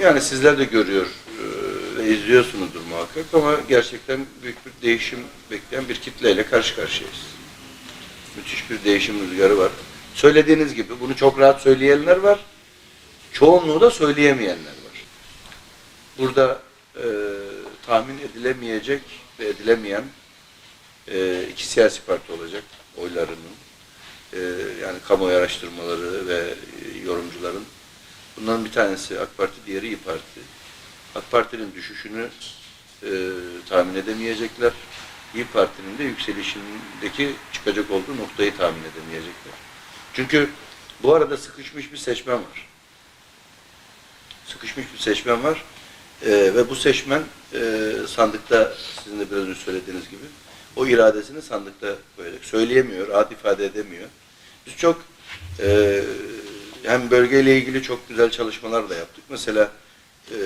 Yani sizler de görüyor e, ve izliyorsunuzdur muhakkak ama gerçekten büyük bir değişim bekleyen bir kitleyle karşı karşıyayız. Müthiş bir değişim rüzgarı var. Söylediğiniz gibi bunu çok rahat söyleyenler var. Çoğunluğu da söyleyemeyenler var. Burada e, tahmin edilemeyecek ve edilemeyen e, iki siyasi parti olacak oylarının. E, yani kamuoyu araştırmaları ve e, yorumcuların. Bunların bir tanesi AK Parti, diğeri İYİ Parti. AK Parti'nin düşüşünü e, tahmin edemeyecekler. İYİ Parti'nin de yükselişindeki çıkacak olduğu noktayı tahmin edemeyecekler. Çünkü bu arada sıkışmış bir seçmen var. Sıkışmış bir seçmen var. E, ve bu seçmen e, sandıkta sizin de biraz önce söylediğiniz gibi o iradesini sandıkta koyacak. Söyleyemiyor, rahat ifade edemiyor. Biz çok e, hem bölgeyle ilgili çok güzel çalışmalar da yaptık. Mesela e,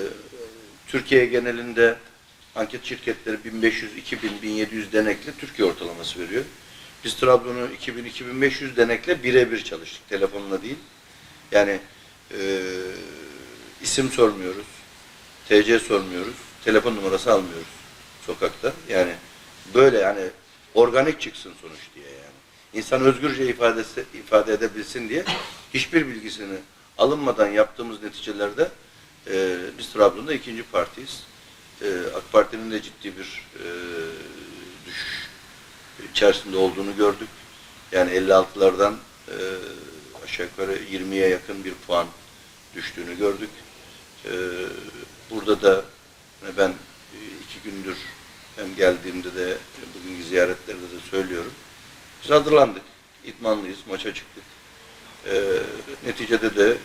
Türkiye genelinde anket şirketleri 1500, 2000, 1700 denekle Türkiye ortalaması veriyor. Biz Trabzon'u 2000, 2500 denekle birebir çalıştık. Telefonla değil. Yani e, isim sormuyoruz. TC sormuyoruz. Telefon numarası almıyoruz sokakta. Yani böyle yani organik çıksın sonuç diye yani. İnsan özgürce ifadesi, ifade edebilsin diye hiçbir bilgisini alınmadan yaptığımız neticelerde e, biz Trabzon'da ikinci partiyiz. E, AK Parti'nin de ciddi bir e, düşüş içerisinde olduğunu gördük. Yani 56'lardan e, aşağı yukarı 20'ye yakın bir puan düştüğünü gördük. E, burada da ben e, iki gündür hem geldiğimde de bugünkü ziyaretlerde de söylüyorum. Biz hazırlandık. İtmanlıyız. Maça çıktık. E, neticede de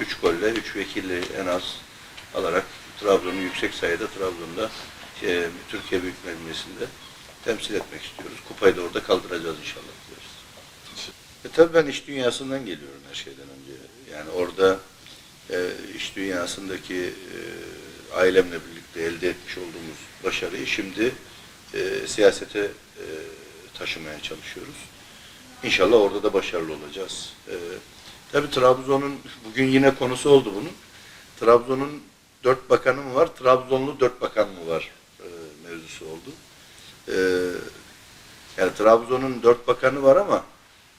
3 golle, 3 vekilli en az alarak Trabzon'u yüksek sayıda Trabzon'da e, Türkiye Büyük Meclisi'nde temsil etmek istiyoruz. Kupayı da orada kaldıracağız inşallah diyoruz. E tabii ben iş dünyasından geliyorum her şeyden önce. Yani orada e, iş dünyasındaki e, ailemle birlikte elde etmiş olduğumuz başarıyı şimdi e, siyasete e, taşımaya çalışıyoruz. İnşallah orada da başarılı olacağız. E, tabii Trabzon'un, bugün yine konusu oldu bunun. Trabzon'un dört bakanı mı var, Trabzonlu dört bakan mı var e, mevzusu oldu. E, yani Trabzon'un dört bakanı var ama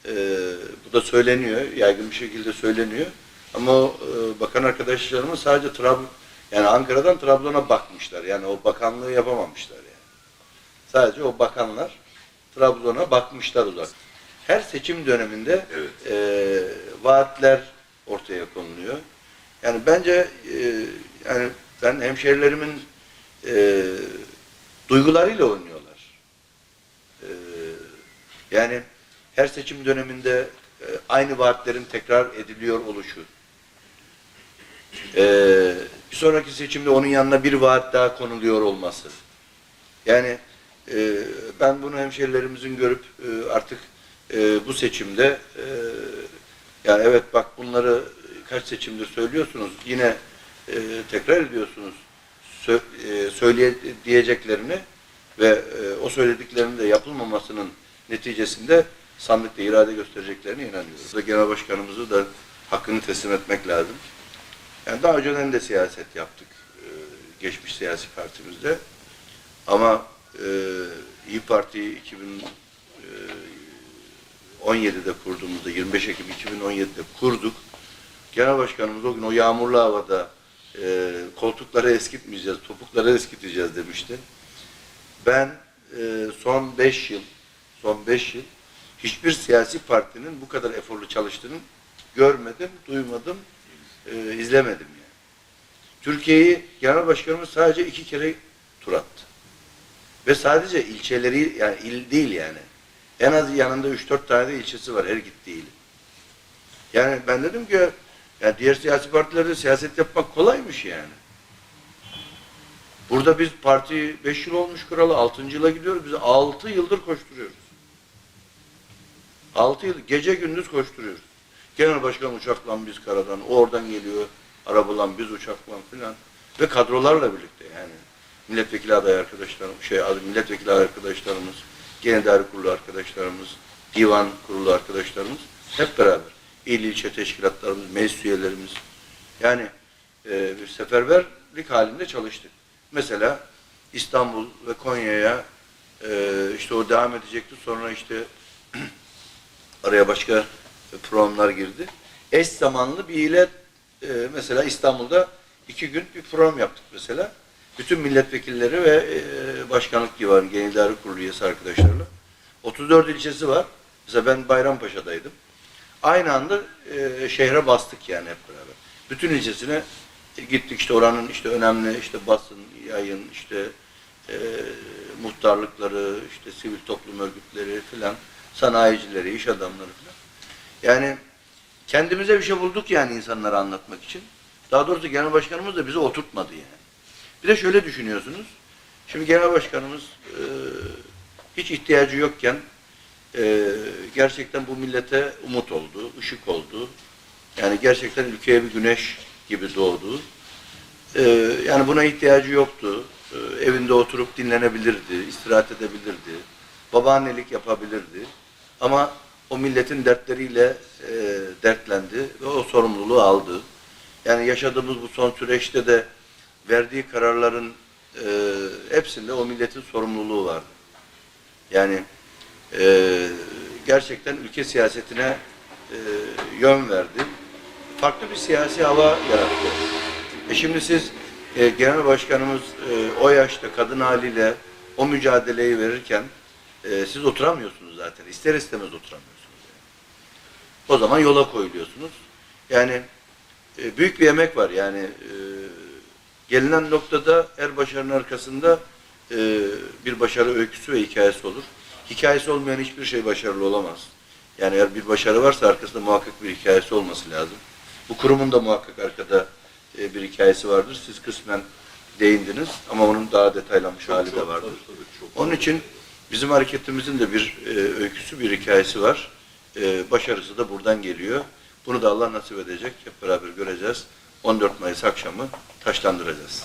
e, bu da söyleniyor, yaygın bir şekilde söyleniyor. Ama o e, bakan arkadaşlarımız sadece Trabzon, yani Ankara'dan Trabzon'a bakmışlar. Yani o bakanlığı yapamamışlar yani. Sadece o bakanlar Trabzon'a bakmışlar uzak. Her seçim döneminde Evet. e, vaatler ortaya konuluyor. Yani bence e, yani ben hemşerilerimin e, duygularıyla oynuyorlar. E, yani her seçim döneminde e, aynı vaatlerin tekrar ediliyor oluşu. E, bir sonraki seçimde onun yanına bir vaat daha konuluyor olması. Yani e, ben bunu hemşerilerimizin görüp e, artık e, bu seçimde e, yani evet bak bunları kaç seçimdir söylüyorsunuz yine e, tekrar ediyorsunuz Sö e, söyleye diyeceklerini ve e, o söylediklerinin de yapılmamasının neticesinde sandıkta irade göstereceklerine inanıyoruz. Burada Genel Başkanımızı da hakkını teslim etmek lazım. Yani daha önceden de siyaset yaptık e, geçmiş siyasi partimizde. Ama e, İyi Parti 2017'de kurduğumuzda 25 Ekim 2017'de kurduk. Genel Başkanımız o gün o yağmurlu havada e, koltukları eskitmeyeceğiz, topukları eskiteceğiz demişti. Ben e, son 5 yıl son 5 yıl hiçbir siyasi partinin bu kadar eforlu çalıştığını görmedim, duymadım, e, izlemedim yani. Türkiye'yi genel başkanımız sadece iki kere tur attı. Ve sadece ilçeleri yani il değil yani. En az yanında 3-4 tane de ilçesi var her gittiği ilin. Yani ben dedim ki yani diğer siyasi partilerde siyaset yapmak kolaymış yani. Burada biz parti 5 yıl olmuş kuralı 6. yıla gidiyoruz. Biz 6 yıldır koşturuyoruz. 6 yıl gece gündüz koşturuyoruz. Genel başkan uçakla biz karadan, o oradan geliyor, arabalan biz uçakla filan. Ve kadrolarla birlikte yani. Milletvekili aday arkadaşlarım, şey milletvekili arkadaşlarımız, genel kurulu arkadaşlarımız, divan kurulu arkadaşlarımız hep beraber. İl ilçe teşkilatlarımız, meclis üyelerimiz. Yani e, bir seferberlik halinde çalıştık. Mesela İstanbul ve Konya'ya e, işte o devam edecekti. Sonra işte araya başka programlar girdi. Eş zamanlı bir ile e, mesela İstanbul'da iki gün bir program yaptık mesela. Bütün milletvekilleri ve e, başkanlık divanı, genel idare kurulu üyesi arkadaşlarla. 34 ilçesi var. Mesela ben Bayrampaşa'daydım. Aynı anda e, şehre bastık yani hep beraber. Bütün ilçesine gittik işte oranın işte önemli işte basın, yayın, işte e, muhtarlıkları, işte sivil toplum örgütleri filan, sanayicileri, iş adamları filan. Yani kendimize bir şey bulduk yani insanlara anlatmak için. Daha doğrusu genel başkanımız da bizi oturtmadı yani. Bir de şöyle düşünüyorsunuz. Şimdi genel başkanımız e, hiç ihtiyacı yokken e, gerçekten bu millete umut oldu, ışık oldu. Yani gerçekten ülkeye bir güneş gibi doğdu. E, yani buna ihtiyacı yoktu. E, evinde oturup dinlenebilirdi, istirahat edebilirdi, babaannelik yapabilirdi. Ama o milletin dertleriyle e, dertlendi ve o sorumluluğu aldı. Yani yaşadığımız bu son süreçte de verdiği kararların e, hepsinde o milletin sorumluluğu vardı. Yani e, gerçekten ülke siyasetine e, yön verdi. Farklı bir siyasi hava yarattı. E şimdi siz e, genel başkanımız e, o yaşta kadın haliyle o mücadeleyi verirken e, siz oturamıyorsunuz zaten. İster istemez oturamıyorsunuz. Yani. O zaman yola koyuluyorsunuz. Yani e, büyük bir emek var. Yani e, gelinen noktada her başarının arkasında e, bir başarı öyküsü ve hikayesi olur. Hikayesi olmayan hiçbir şey başarılı olamaz. Yani eğer bir başarı varsa arkasında muhakkak bir hikayesi olması lazım. Bu kurumun da muhakkak arkada e, bir hikayesi vardır. Siz kısmen değindiniz ama onun daha detaylanmış hali de vardır. Onun için bizim hareketimizin de bir e, öyküsü, bir hikayesi var. E, başarısı da buradan geliyor. Bunu da Allah nasip edecek. Hep beraber göreceğiz. 14 Mayıs akşamı taşlandıracağız.